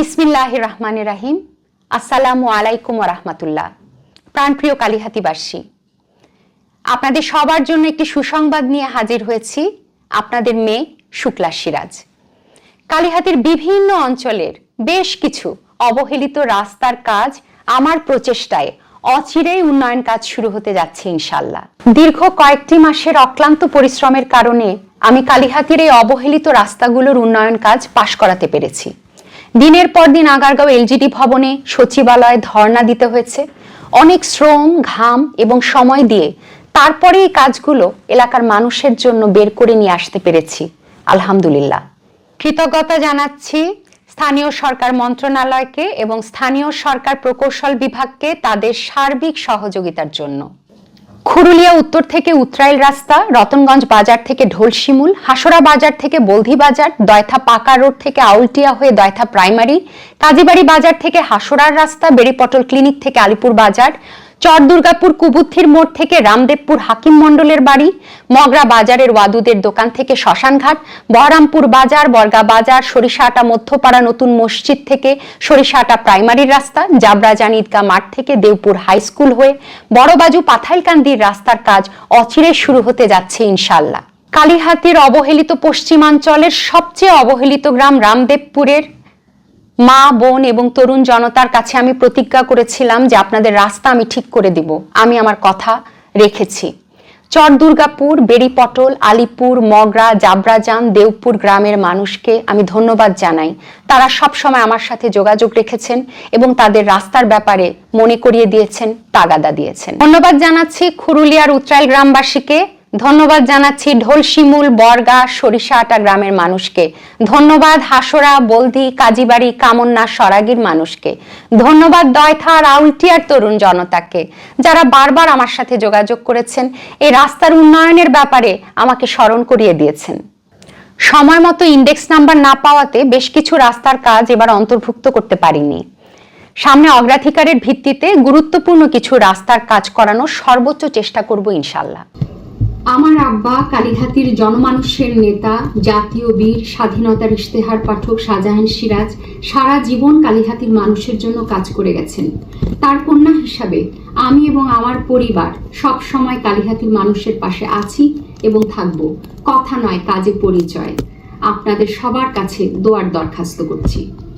বিসমিল্লাহ রহমান রাহিম আসসালামু আলাইকুম রহমতুল্লাহ। প্রাণপ্রিয় কালীহাতিবাসী, আপনাদের সবার জন্য একটি সুসংবাদ নিয়ে হাজির হয়েছি আপনাদের মেয়ে শুক্লা সিরাজ। কালীহাতির বিভিন্ন অঞ্চলের বেশ কিছু অবহেলিত রাস্তার কাজ আমার প্রচেষ্টায় অচিরেই উন্নয়ন কাজ শুরু হতে যাচ্ছে ইনশাল্লাহ দীর্ঘ কয়েকটি মাসের অক্লান্ত পরিশ্রমের কারণে আমি কালীহাতির এই অবহেলিত রাস্তাগুলোর উন্নয়ন কাজ পাশ করাতে পেরেছি। দিনের পর দিন আগারগাঁও এলজিডি ভবনে সচিবালয়ে ধর্ণা দিতে হয়েছে। অনেক শ্রম, ঘাম এবং সময় দিয়ে তারপরে এই কাজগুলো এলাকার মানুষের জন্য বের করে নিয়ে আসতে পেরেছি। আলহামদুলিল্লাহ। কৃতজ্ঞতা জানাচ্ছি স্থানীয় সরকার মন্ত্রণালয়কে এবং স্থানীয় সরকার প্রকৌশল বিভাগকে তাদের সার্বিক সহযোগিতার জন্য। খুরুলিয়া উত্তর থেকে উত্রাইল রাস্তা, রতনগঞ্জ বাজার থেকে ঢোলশিমুল, হাসোরা বাজার থেকে বলধি বাজার, দয়থা পাকা রোড থেকে আউলটিয়া হয়ে দয়থা প্রাইমারি, কাজীবাড়ি বাজার থেকে হাসোরার রাস্তা বেড়িপটল ক্লিনিক থেকে আলিপুর বাজার চর দুর্গাপুর কুবুথির মোড় থেকে রামদেবপুর হাকিম মণ্ডলের বাড়ি, মগরা বাজারের ওয়াদুদের দোকান থেকে শ্মশানঘাট, বহরামপুর বাজার, বর্গা বাজার, সরিষাটা মধ্যপাড়া নতুন মসজিদ থেকে সরিষাটা প্রাইমারির রাস্তা, জাবরাজান ঈদগাহ মাঠ থেকে দেওপুর হাই স্কুল হয়ে বড়বাজু পাথাইলকান্দির রাস্তার কাজ অচিরে শুরু হতে যাচ্ছে ইনশাল্লাহ। কালীহাতির অবহেলিত পশ্চিমাঞ্চলের সবচেয়ে অবহেলিত গ্রাম রামদেবপুরের মা, বোন এবং তরুণ জনতার কাছে আমি প্রতিজ্ঞা করেছিলাম যে আপনাদের রাস্তা আমি ঠিক করে দিব। আমি আমার কথা রেখেছি। চর দুর্গাপুর বেড়িপটল আলিপুর, মগরা, জাবরাজান দেওপুর গ্রামের মানুষকে আমি ধন্যবাদ জানাই। তারা সব সময় আমার সাথে যোগাযোগ রেখেছেন এবং তাদের রাস্তার ব্যাপারে মনে করিয়ে দিয়েছেন, তাগাদা দিয়েছেন। ধন্যবাদ জানাচ্ছি খুরুলিয়ার উত্রাইল গ্রামবাসীকে। ধন্যবাদ জানাচ্ছি ঢোলশিমুল, বর্গা সরিষাটা গ্রামের মানুষকে। ধন্যবাদ হাসোরা, বলদি, কাজীবাড়ি, কামন্না, সরাগির মানুষকে। ধন্যবাদ দয়থা, রাউলটিয়ার তরুণ জনতাকে, যারা বারবার আমার সাথে যোগাযোগ করেছেন। এই রাস্তার উন্নয়নের ব্যাপারে আমাকে স্মরণ করিয়ে দিয়েছেন। সময় মতো ইন্ডেক্স নাম্বার না পাওয়াতে বেশ কিছু রাস্তার কাজ এবার অন্তর্ভুক্ত করতে পারিনি। সামনে অগ্রাধিকারের ভিত্তিতে গুরুত্বপূর্ণ কিছু রাস্তার কাজ করানোর সর্বোচ্চ চেষ্টা করব ইনশাল্লাহ। আমার আব্বা কালীঘাতির জনমানুষের নেতা, জাতীয় বীর, স্বাধীনতার ইশতেহার পাঠক শাহজাহান সিরাজ সারা জীবন কালীঘাতির মানুষের জন্য কাজ করে গেছেন। তার কন্যা হিসাবে আমি এবং আমার পরিবার সব সময় কালীঘাতির মানুষের পাশে আছি এবং থাকব। কথা নয়, কাজে পরিচয়। আপনাদের সবার কাছে দোয়ার দরখাস্ত করছি।